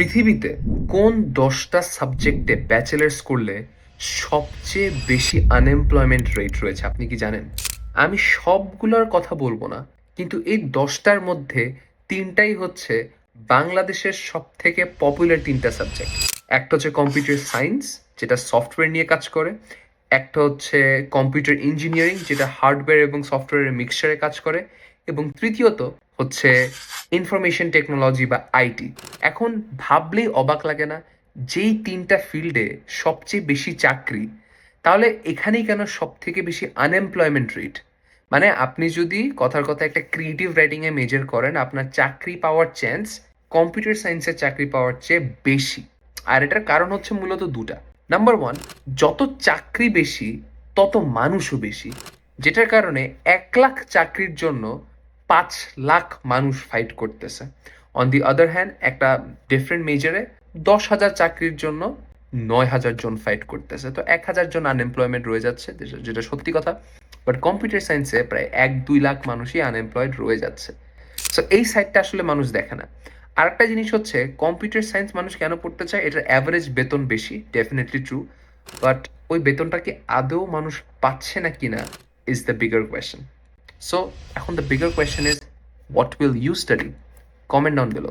পৃথিবীতে কোন দশটা সাবজেক্টে ব্যাচেলার্স করলে সবচেয়ে বেশি আনএমপ্লয়মেন্ট রেট রয়েছে আপনি কি জানেন? আমি সবগুলোর কথা বলব না, কিন্তু এই দশটার মধ্যে তিনটাই হচ্ছে বাংলাদেশের সব থেকে পপুলার তিনটা সাবজেক্ট একটা হচ্ছে কম্পিউটার সায়েন্স যেটা সফটওয়্যার নিয়ে কাজ করে। একটা হচ্ছে কম্পিউটার ইঞ্জিনিয়ারিং যেটা হার্ডওয়্যার এবং সফটওয়্যারের মিক্সচারে কাজ করে। এবং তৃতীয়ত হচ্ছে ইনফরমেশন টেকনোলজি বা আইটি এখন ভাবলেই অবাক লাগে না যেই তিনটা ফিল্ডে সবচেয়ে বেশি চাকরি, তাহলে এখানেই কেন সব থেকে বেশি আনএমপ্লয়মেন্ট রেট মানে আপনি যদি কথার কথা একটা ক্রিয়েটিভ রাইটিংয়ে মেজর করেন, আপনার চাকরি পাওয়ার চান্স কম্পিউটার সায়েন্সের চাকরি পাওয়ার চেয়ে বেশি। আর এটার কারণ হচ্ছে মূলত দুটা। নাম্বার ওয়ান যত চাকরি বেশি, তত মানুষও বেশি, যেটার কারণে এক লাখ চাকরির জন্য পাঁচ লাখ মানুষ ফাইট করতেছে। অন দি আদার হ্যান্ড একটা ডিফারেন্ট মেজরে দশ হাজার চাকরির জন্য নয় হাজার জন ফাইট করতেছে। তো এক হাজার জন আনএমপ্লয়মেন্ট রয়ে যাচ্ছে, যেটা- সত্যি কথা। বাট কম্পিউটার সায়েন্সে প্রায় এক, দুই লাখ মানুষই আনএমপ্লয়েড রয়ে যাচ্ছে। সো এই সাইডটা আসলে মানুষ দেখে না। আরেকটা জিনিস হচ্ছে কম্পিউটার সায়েন্স মানুষ কেন পড়তে চায়? এটার অ্যাভারেজ বেতন বেশি ডেফিনেটলি ট্রু বাট ওই বেতনটা কি আদৌ মানুষ পাচ্ছে না কিনা is the bigger question so এখন the bigger question is what will you study comment down below